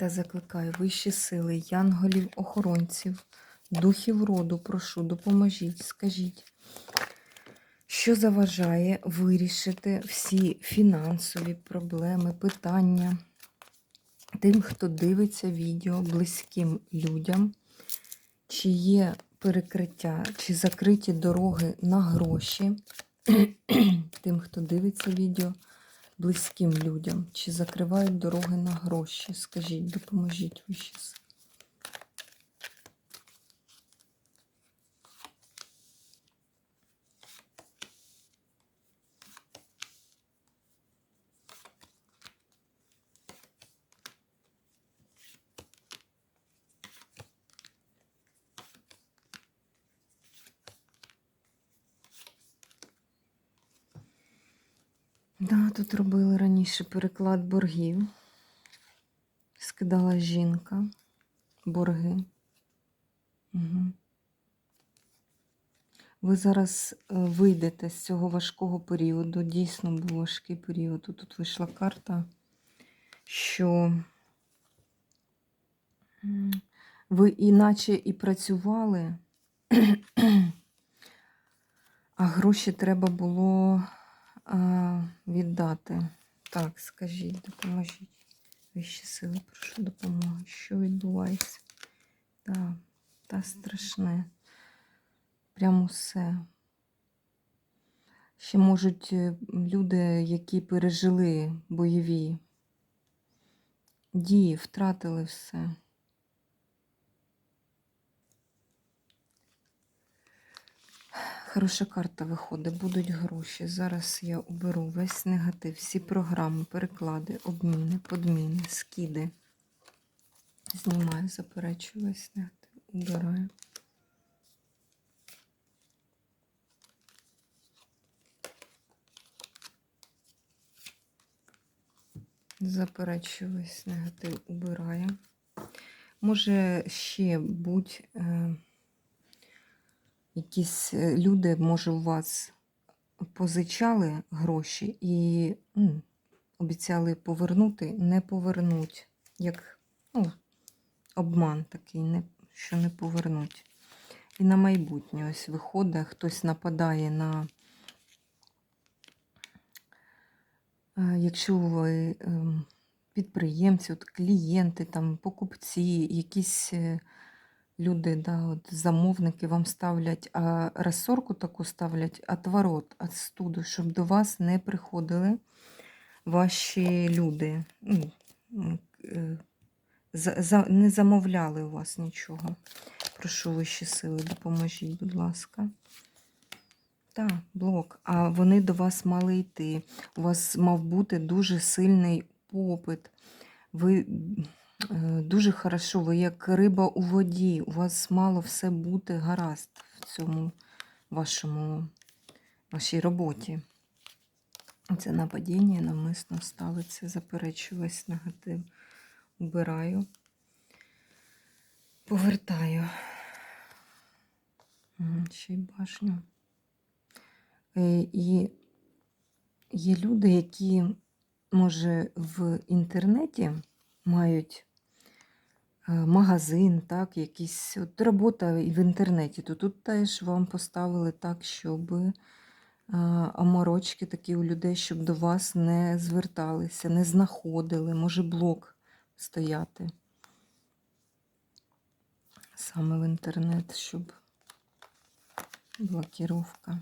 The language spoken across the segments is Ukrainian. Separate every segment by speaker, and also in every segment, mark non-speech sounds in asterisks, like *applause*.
Speaker 1: Та закликаю вищі сили, янголів, охоронців, духів роду, прошу, допоможіть, скажіть, що заважає вирішити всі фінансові проблеми, питання тим, хто дивиться відео близьким людям, чи є перекриття, чи закриті дороги на гроші, тим, хто дивиться відео близьким людям, чи закривають дороги на гроші. Скажіть, допоможіть ви щас. Да, тут робили раніше переклад боргів. Скидала жінка борги. Угу. Ви зараз е, вийдете з цього важкого періоду. Дійсно був важкий період. Тут вийшла карта, що ви іначе і працювали, *clears throat* а гроші треба було віддати. Так, скажіть, допоможіть. Вищі сили, прошу допомоги. Що відбувається? Так, та страшне. Прямо все. Ще можуть е, люди, які пережили бойові дії, втратили все. Хороша карта виходить, будуть гроші. Зараз я уберу весь негатив, всі програми, переклади, обміни, подміни, скиди. Знімаю, заперечую весь негатив, убираю. Заперечую весь негатив, убираю. Може ще будь. Е якісь е, люди, може, у вас позичали гроші і ну, обіцяли повернути, не повернуть. Як ну, обман такий, не, що не повернуть. І на майбутнє ось виходить, хтось нападає на, е, якщо ви ем, підприємці, от клієнти, там, покупці, якісь е, люди, да, от замовники вам ставлять а розсорку таку ставлять отворот, отстуду, щоб до вас не приходили ваші люди. Ну, за, не замовляли у вас нічого. Прошу вищі сили, допоможіть, будь ласка. Так, блок. А вони до вас мали йти. У вас мав бути дуже сильний попит. Ви дуже хорошо, ви як риба у воді, у вас мало все бути гаразд в цьому вашому, вашій роботі. Це нападіння навмисно ставиться, заперечую весь негатив. Убираю, повертаю. Ще й башню. Е, і є люди, які, може, в інтернеті мають Е, магазин, так, якісь от робота в інтернеті, то тут теж вам поставили так, щоб е, оморочки такі у людей, щоб до вас не зверталися, не знаходили, може блок стояти. Саме в інтернет, щоб блокіровка,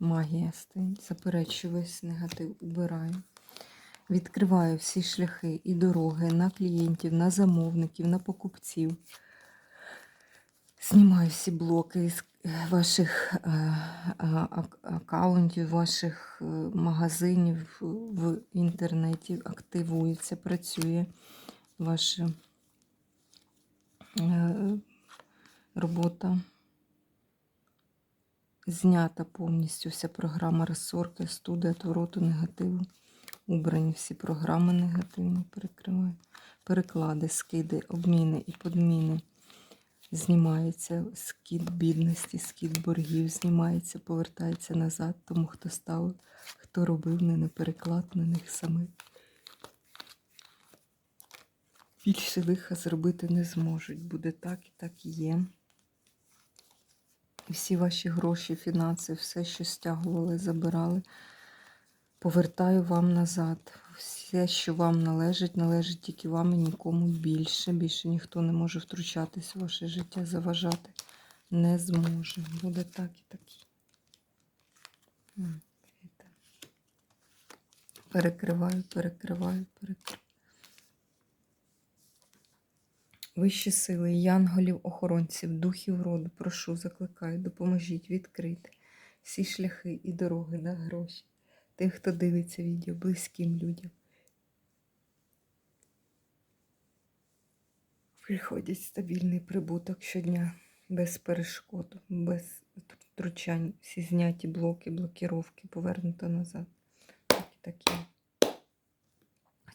Speaker 1: магія стоїть. Заперечую весь негатив, убираю. Відкриваю всі шляхи і дороги на клієнтів, на замовників, на покупців. Знімаю всі блоки з е, ваших е, аккаунтів, ваших е, магазинів в інтернеті. Активується, працює ваше Е, Робота знята повністю вся програма розсорки, студія отвороту негативу. Убрані всі програми негативно перекриваю. Переклади, скиди, обміни і подміни. Знімається скид бідності, скид боргів, знімається, повертається назад, тому хто ставив, хто робив не на переклад на них самих. Більше лиха зробити не зможуть. Буде так і так і є. І всі ваші гроші, фінанси, все, що стягували, забирали, повертаю вам назад. Все, що вам належить, належить тільки вам і нікому більше. Більше ніхто не може втручатись у ваше життя, заважати не зможе. Буде так і так. Перекриваю, перекриваю, перекриваю. Вищі сили, янголів, охоронців, духів роду, прошу, закликаю, допоможіть відкрити всі шляхи і дороги на гроші. Тих, хто дивиться відео, близьким людям. Приходять стабільний прибуток щодня, без перешкод, без втручань. Всі зняті блоки, блокіровки, повернуто назад. Так і такі.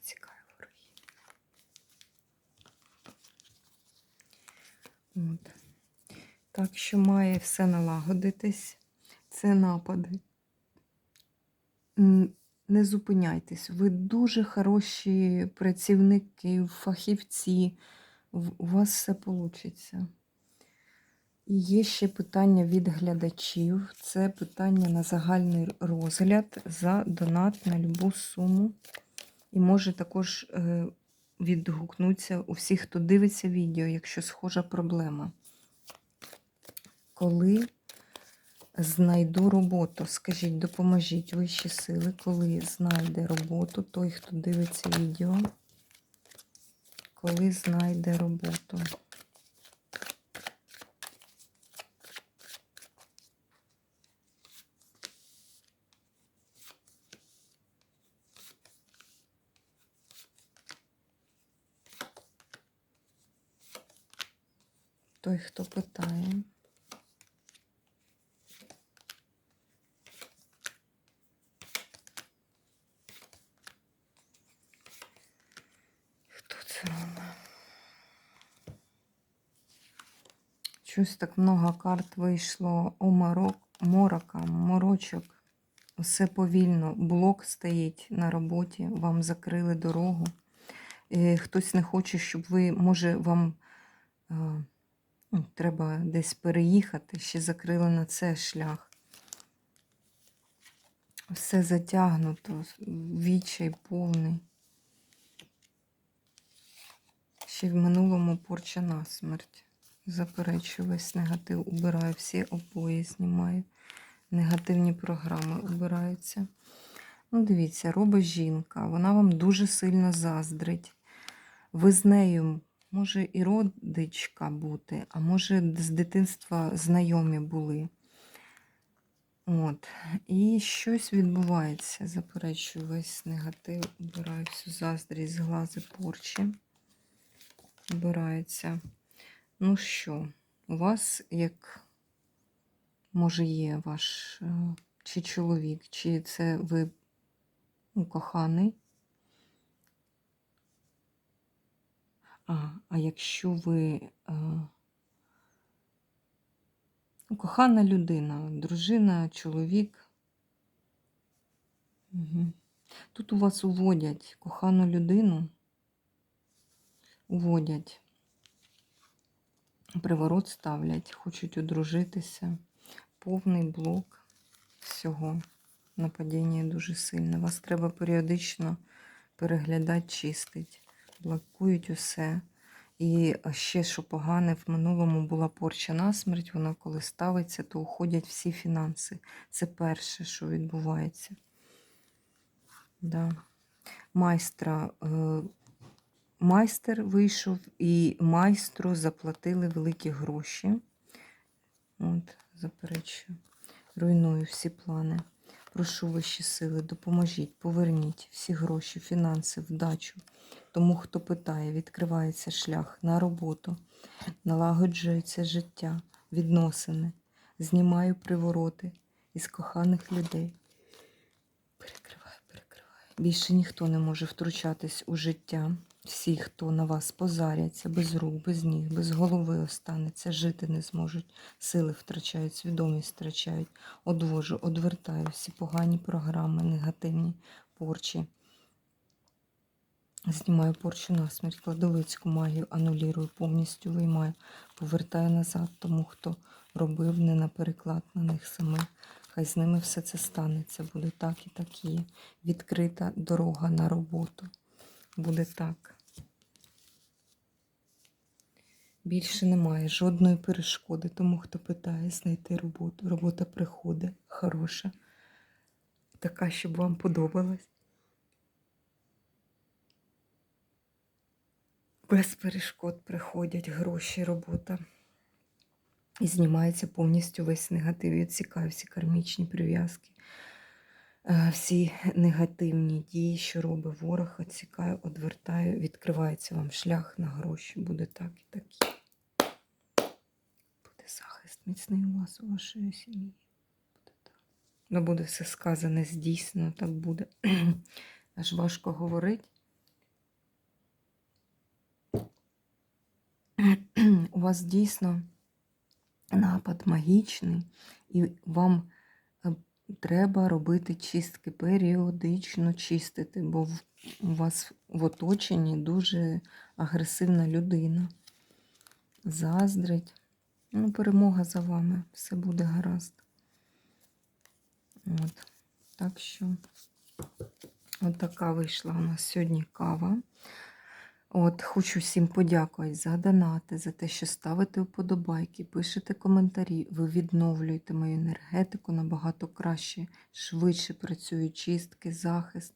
Speaker 1: Цікаві. От. Так що має все налагодитись. Це напади. Не зупиняйтесь. Ви дуже хороші працівники, фахівці. У вас все вийде. І є ще питання від глядачів. Це питання на загальний розгляд за донат на любу суму. І може також е, відгукнуться у всіх, хто дивиться відео, якщо схожа проблема. Коли знайду роботу, скажіть, допоможіть вищі сили, коли знайде роботу, той, хто дивиться відео, коли знайде роботу. Той, хто питає. Хто це робить? Щось так много карт вийшло. Омарок, морока, морочок. Все повільно. Блок стоїть на роботі, вам закрили дорогу. Е, Хтось не хоче, щоб ви, може, вам е, ну, треба десь переїхати, ще закрили на це шлях. Все затягнуто, відчай повний. Ще в минулому порча на смерть. Заперечую весь негатив, убираю всі обої, знімаю. Негативні програми убираються. Ну, дивіться, робить жінка, вона вам дуже сильно заздрить. Ви з нею, може, і родичка бути, а може, з дитинства знайомі були. От. І щось відбувається. Заперечую весь негатив, убираю всю заздрість, зглази порчі. Убирається. Ну що, у вас як, може, є ваш е, чи чоловік, чи це ви ну, коханий? А, а якщо ви е, ну, кохана людина, дружина, чоловік. Угу. Тут у вас уводять кохану людину, уводять, приворот ставлять, хочуть одружитися, повний блок всього. Нападіння дуже сильне. Вас треба періодично переглядати, чистити. Блокують усе. І ще, що погане, в минулому була порча на смерть, вона коли ставиться, то уходять всі фінанси. Це перше, що відбувається. Да. Майстра, е, майстер вийшов, і майстру заплатили великі гроші. От, заперечую. Руйную всі плани. Прошу вищі сили, допоможіть, поверніть всі гроші, фінанси, вдачу. Тому, хто питає, відкривається шлях на роботу, налагоджується життя, відносини, знімаю привороти із коханих людей. Перекриваю, перекриваю. Більше ніхто не може втручатись у життя. Всі, хто на вас позаряться, без рук, без ніг, без голови останеться, жити не зможуть, сили втрачають, свідомість втрачають. Одвожу, одвертаю всі погані програми, негативні порчі. Знімаю порчу насмерть, кладовицьку магію, анулірую, повністю виймаю, повертаю назад тому, хто робив не на переклад на них самих. Хай з ними все це станеться. Буде так і так є. Відкрита дорога на роботу. Буде так. Більше немає жодної перешкоди, тому хто питає знайти роботу. Робота приходить хороша, така, щоб вам подобалась. Без перешкод приходять гроші, робота. І знімається повністю весь негатив. І відсікаю всі кармічні прив'язки, е, всі негативні дії, що робить ворог, відсікаю, одвертаю, відкривається вам шлях на гроші. Буде так і так. Міцний у вас, у вашої сім'ї. Ну, буде все сказане, здійснено, так буде. *clears throat* Аж важко говорити. *clears throat* У вас дійсно напад магічний, і вам е, треба робити чистки, періодично чистити, бо у вас в оточенні дуже агресивна людина. Заздрить. Ну, перемога за вами, все буде гаразд. От. Так що, от така вийшла у нас сьогодні кава. От, хочу всім подякувати за донати, за те, що ставите вподобайки, пишете коментарі, ви відновлюєте мою енергетику набагато краще, швидше працюють чистки, захист.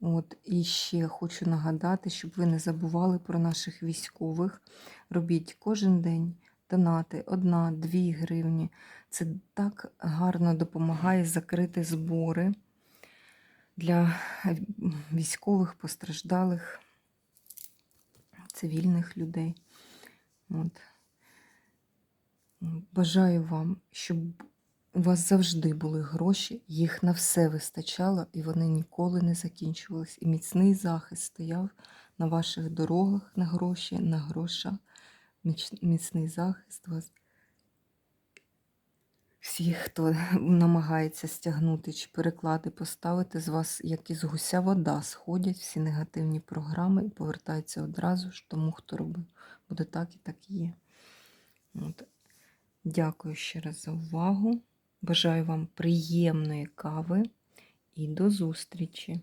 Speaker 1: От, і ще хочу нагадати, щоб ви не забували про наших військових. Робіть кожен день донати, одна-дві гривні. Це так гарно допомагає закрити збори для військових постраждалих цивільних людей. От. Бажаю вам, щоб у вас завжди були гроші, їх на все вистачало, і вони ніколи не закінчувались. І міцний захист стояв на ваших дорогах на гроші, на грошах. Міцний захист вас. Всіх, хто *laughs* намагається стягнути чи переклади поставити з вас, як із гуся вода, сходять всі негативні програми і повертаються одразу ж тому, хто робив. Буде так і так є. От. Дякую ще раз за увагу. Бажаю вам приємної кави і до зустрічі!